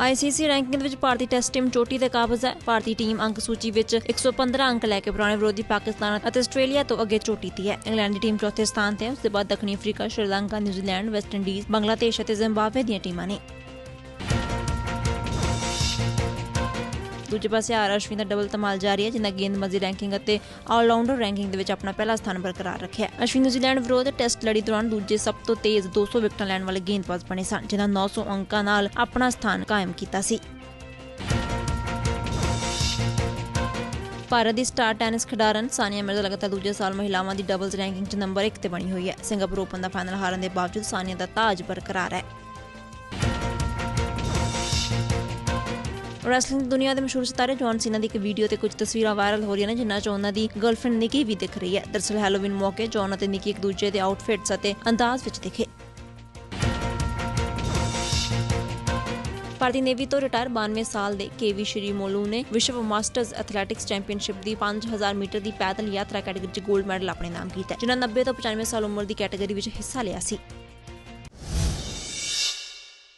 ICC ranking ਵਿੱਚ ਭਾਰਤੀ test team ਚੋਟੀ ਤੇ ਕਾਬਜ਼ ਹੈ। ਭਾਰਤੀ ਟੀਮ ਅੰਕ ਸੂਚੀ ਵਿੱਚ 115 ਅੰਕ ਲੈ ਕੇ ਪੁਰਾਣੇ ਵਿਰੋਧੀ ਪਾਕਿਸਤਾਨ ਅਤੇ ਆਸਟ੍ਰੇਲੀਆ ਤੋਂ ਅੱਗੇ ਚੋਟੀ ਤੇ ਹੈ। ਇੰਗਲੈਂਡ ਦੀ ਟੀਮ ਚੌਥੇ ਸਥਾਨ ਤੇ ਹੈ। ਉਸ ਦੇ ਬਾਅਦ ਦੱਖਣੀ Africa, Sri Lanka, New Zealand, West Indies, Bangladesh ਅਤੇ ਜ਼ਿੰਬਾਬਵੇ ਦੀਆਂ ਟੀਮਾਂ ਨੇ। ਦੂਜੇ ਪਾਸੇ ਆਰ ਅਸ਼ਵਿਨ ਦਾ ਡਬਲ ਧਮਾਲ ਜਾਰੀ ਹੈ, ਜਿਨ੍ਹਾਂ ਗੇਂਦਬਾਜ਼ੀ ਰੈਂਕਿੰਗ ਅਤੇ ਆਲਰਾਊਂਡਰ ਰੈਂਕਿੰਗ ਦੇ ਵਿੱਚ ਆਪਣਾ ਪਹਿਲਾ ਸਥਾਨ ਬਰਕਰਾਰ ਰੱਖਿਆ ਹੈ। ਅਸ਼ਵਿਨ ਨਿਊਜ਼ੀਲੈਂਡ ਵਿਰੋਧ ਟੈਸਟ ਲੜੀ ਦੌਰਾਨ ਦੂਜੇ ਸਭ ਤੋਂ ਤੇਜ਼ 200 ਵਿਕਟਾਂ ਲੈਣ ਵਾਲੇ ਗੇਂਦਬਾਜ਼ ਬਣੇ ਸਨ, ਜਿਨ੍ਹਾਂ 900 ਅੰਕਾਂ ਨਾਲ ਆਪਣਾ ਸਥਾਨ ਕਾਇਮ ਕੀਤਾ ਸੀ। ਭਾਰਤ ਦੀ ਸਟਾਰ ਟੈਨਿਸ ਖਿਡਾਰਨ ਸਾਨੀਆ ਮਿਰਜ਼ਾ ਲਗਾਤਾਰ ਦੂਜੇ ਸਾਲ ਮਹਿਲਾਵਾਂ ਦੀ ਡਬਲਜ਼ ਰੈਂਕਿੰਗ 'ਚ ਨੰਬਰ 1 ਤੇ ਬਣੀ ਹੋਈ ਹੈ। ਸਿੰਗਾਪੁਰ ਓਪਨ ਦਾ ਫਾਈਨਲ ਹਾਰਨ ਦੇ ਬਾਵਜੂਦ ਸਾਨੀਆ ਦਾ ਤਾਜ ਬਰਕਰਾਰ ਹੈ। ਰੈਸਲਿੰਗ ਦੀ ਦੁਨੀਆ ਦੇ ਮਸ਼ਹੂਰ ਸਿਤਾਰੇ ਜੌਨ ਸੀਨਾ ਦੀ ਇੱਕ ਵੀਡੀਓ ਤੇ ਕੁਝ ਤਸਵੀਰਾਂ ਵਾਇਰਲ ਹੋ ਰਹੀਆਂ ਨੇ ਜਿਨ੍ਹਾਂ 'ਚ ਉਹਨਾਂ ਦੀ ਗਰਲਫ੍ਰੈਂਡ ਨਿੱਕੀ ਵੀ ਦਿਖ ਰਹੀ ਹੈ। ਦਰਅਸਲ ਹੈਲੋਵੀਨ ਮੌਕੇ ਜੌਨ ਅਤੇ ਨਿੱਕੀ ਇੱਕ ਦੂਜੇ ਦੇ ਆਊਟਫਿਟਸ ਅਤੇ ਅੰਦਾਜ਼ ਵਿੱਚ ਦਿਖੇ। ਭਾਰਤੀ ਨੇਵੀ ਤੋਂ ਰਿਟਾਇਰ 92 ਸਾਲ ਦੇ ਕੇਵੀ ਸ਼੍ਰੀ ਮੋਲੂ ਨੇ ਵਿਸ਼ਵ ਮਾਸਟਰਜ਼ ਐਥਲੈਟਿਕਸ ਚੈਂਪੀਅਨਸ਼ਿਪ ਦੀ 5000 ਮੀਟਰ ਦੀ ਪੈਦਲ ਯਾਤਰਾ ਕੈਟਾਗਰੀ 'ਚ 골ਡ ਮੈਡਲ ਆਪਣੇ ਨਾਮ ਕੀਤਾ ਜਿਨ੍ਹਾਂ 90 ਤੋਂ 95 ਸਾਲ ਉਮਰ ਦੀ ਕੈਟਾਗਰੀ ਵਿੱਚ ਹਿੱਸਾ ਲਿਆ ਸੀ।